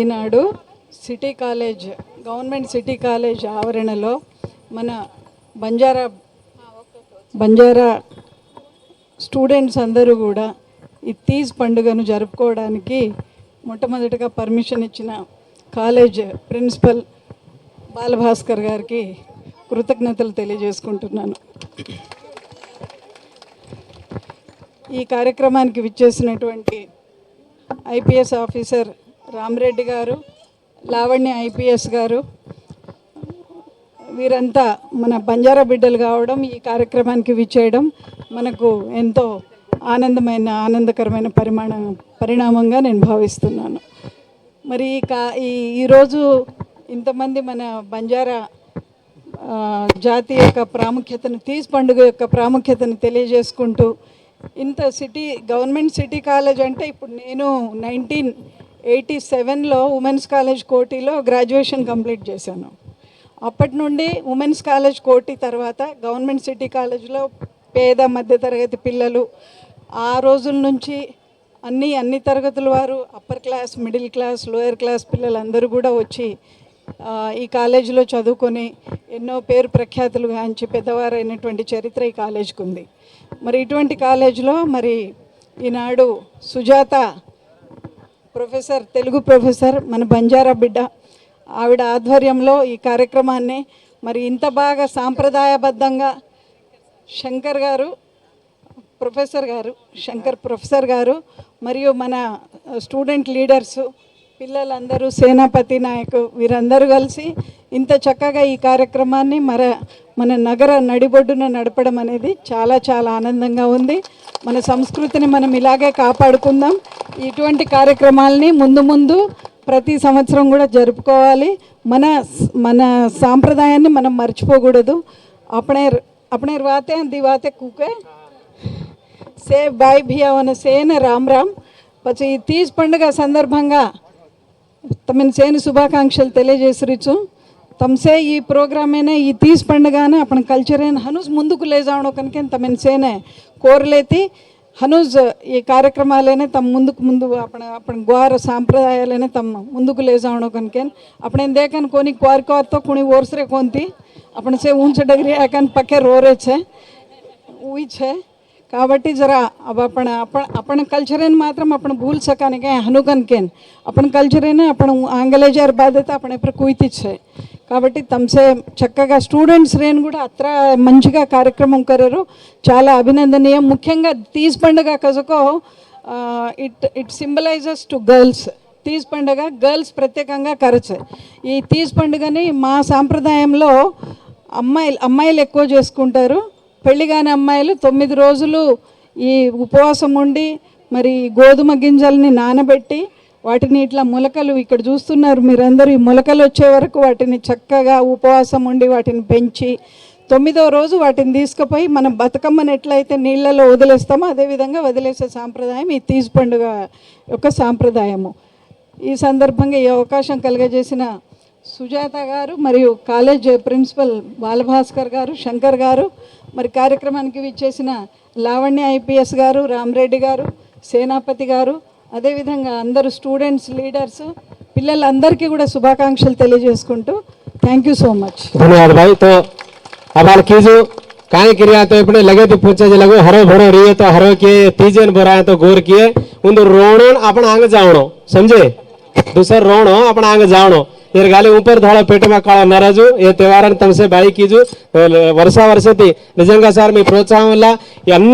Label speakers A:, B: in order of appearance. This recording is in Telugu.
A: ఈనాడు city college government city college ఆవరణలో మన బంజారా బంజారా స్టూడెంట్స్ అందరూ కూడా ఈ తీజ్ పండుగను జరుపుకోవడానికి మొట్టమొదటిగా పర్మిషన్ ఇచ్చిన కాలేజ్ ప్రిన్సిపల్ బాలభాస్కర్ గారికి కృతజ్ఞతలు తెలియజేసుకుంటున్నాను. ఈ కార్యక్రమానికి విచ్చేసినటువంటి ఐపీఎస్ ఆఫీసర్ రామరెడ్డి గారు లావణ్య ఐపీఎస్ గారు వీరంతా మన బంజారా బిడ్డలు కావడం ఈ కార్యక్రమానికి విచ్చేయడం మనకు ఎంతో ఆనందమైన ఆనందకరమైన పరిమాణం పరిణామంగా నేను భావిస్తున్నాను. మరి ఈ కా ఈ ఈరోజు ఇంతమంది మన బంజారా జాతి యొక్క ప్రాముఖ్యతను తీజ్ పండుగ యొక్క ప్రాముఖ్యతను తెలియజేసుకుంటూ ఇంత సిటీ గవర్నమెంట్ సిటీ కాలేజ్ అంటే ఇప్పుడు నేను నైన్టీన్ ఎయిటీ సెవెన్లో women's college Koti graduation complete చేశాను. అప్పటి నుండి ఉమెన్స్ కాలేజ్ కోటి తర్వాత గవర్నమెంట్ సిటీ కాలేజ్లో పేద మధ్యతరగతి పిల్లలు ఆ రోజుల నుంచి అన్ని అన్ని తరగతుల వారు upper class middle class lower class పిల్లలందరూ కూడా వచ్చి ఈ కాలేజీలో చదువుకొని ఎన్నో పేరు ప్రఖ్యాతులు గాంచి పెద్దవారైనటువంటి చరిత్ర ఈ కాలేజీకి ఉంది మరి ఇటువంటి కాలేజీలో మరి ఈనాడు సుజాత ప్రొఫెసర్ తెలుగు ప్రొఫెసర్ మన బంజారా బిడ్డ ఆవిడ ఆధ్వర్యంలో ఈ కార్యక్రమాన్ని మరి ఇంత బాగా సాంప్రదాయబద్ధంగా శంకర్ గారు ప్రొఫెసర్ గారు శంకర్ ప్రొఫెసర్ గారు మరియు మన స్టూడెంట్ లీడర్సు పిల్లలందరూ సేనాపతి నాయకు వీరందరూ కలిసి ఇంత చక్కగా ఈ కార్యక్రమాన్ని మన మన నగర నడిబొడ్డున నడపడం అనేది చాలా చాలా ఆనందంగా ఉంది. మన సంస్కృతిని మనం ఇలాగే కాపాడుకుందాం. ఇటువంటి కార్యక్రమాలని ముందు ముందు ప్రతి సంవత్సరం కూడా జరుపుకోవాలి. మన మన సాంప్రదాయాన్ని మనం మర్చిపోకూడదు. అప్పుడే అప్పుడే రాతే దివాతే కూకే. సే బాయ్ బియావన సేన రామ్ రామ్. పచ్చి ఈ తీజ్ పండుగ సందర్భంగా తమను సేను శుభాకాంక్షలు తెలియజేసరిచు తమసే ఈ ప్రోగ్రామేనే ఈ తీజ్ పండుగనే కల్చర్ కల్చరేన హనుస్ ముందుకు లేజావడం కనుక తమను సేనే కోరలేతి. హనూజ్ ఈ కార్యక్రమాలేనే తమ ముందుకు ముందు అప్పుడు అప్పుడు గ్వార్ సాంప్రదాయాలేనే తమ ముందుకు లేజావణో కనుకేన్ అప్పుడేం దేకన్ కొని క్వార్ క్వార్తో కొని ఓర్సరే కొంతి అప్పుడు సే ఊంచ డగరి యాకన్ పక్కే రోరే છે ఊయి છે కాబట్టి జరా అప్పుడు అప్పుడు కల్చరేని మాత్రం అప్పుడు భూల్ సకాని కే హనుకన్ కేన్ అప్పుడు కల్చరేనే అప్పుడు ఆంగ్లేజర్ బాధ్యత అప్పుడు ఎప్పుడు కుయితి છે కాబట్టి తమసే చక్కగా స్టూడెంట్స్ రేన్ కూడా అత్ర మంచిగా కార్యక్రమం కరారు. చాలా అభినందనీయం. ముఖ్యంగా తీజ్ పండుగ కజకో it it symbolizes to girls Teej పండుగ గర్ల్స్ ప్రత్యేకంగా కరచే. ఈ తీజ్ పండుగని మా సాంప్రదాయంలో అమ్మాయిలు అమ్మాయిలు ఎక్కువ చేసుకుంటారు. పెళ్ళి కాని అమ్మాయిలు తొమ్మిది రోజులు ఈ ఉపవాసం ఉండి మరి గోధుమ గింజల్ని నానబెట్టి వాటిని ఇట్లా మొలకలు ఇక్కడ చూస్తున్నారు మీరందరూ ఈ మొలకలు వచ్చే వరకు వాటిని చక్కగా ఉపవాసం ఉండి వాటిని పెంచి తొమ్మిదో రోజు వాటిని తీసుకుపోయి మనం బతుకమ్మని ఎట్లయితే నీళ్ళలో వదిలేస్తామో అదేవిధంగా వదిలేసే సాంప్రదాయం ఈ తీజ్ పండుగ యొక్క సాంప్రదాయము. ఈ సందర్భంగా ఈ అవకాశం కలుగజేసిన సుజాత గారు మరియు కాలేజ్ ప్రిన్సిపల్ బాలభాస్కర్ గారు శంకర్ గారు మరి కార్యక్రమానికి విచ్చేసిన లావణ్య ఐపీఎస్ గారు రామరెడ్డి గారు సేనాపతి గారు అదేవిధంగా అందరూ స్టూడెంట్స్ లీడర్స్ పిల్లలందరికీ కూడా శుభాకాంక్షలు తెలియజేసుకుంటూ థ్యాంక్ యూ సో మచ్
B: धन्यवाद भाई तो अबाल कीजो काहे क्रिया तो अपने लगे तो पूछे जे लगो हरो भरो रिये तो हरो किए तीजन बोराय तो गोर किए उन रोणन आपण आंग जावणो समझे दूसर रोणो आपण आंग जावणो ये गाली ऊपर धोळो पेट में काळो नराजू ये त्योहार तमसे बाई कीजू वर्षा वर्षती నిజంగా సార్ మీ ప్రోత్సాహం వల్ల ఈ అన్ని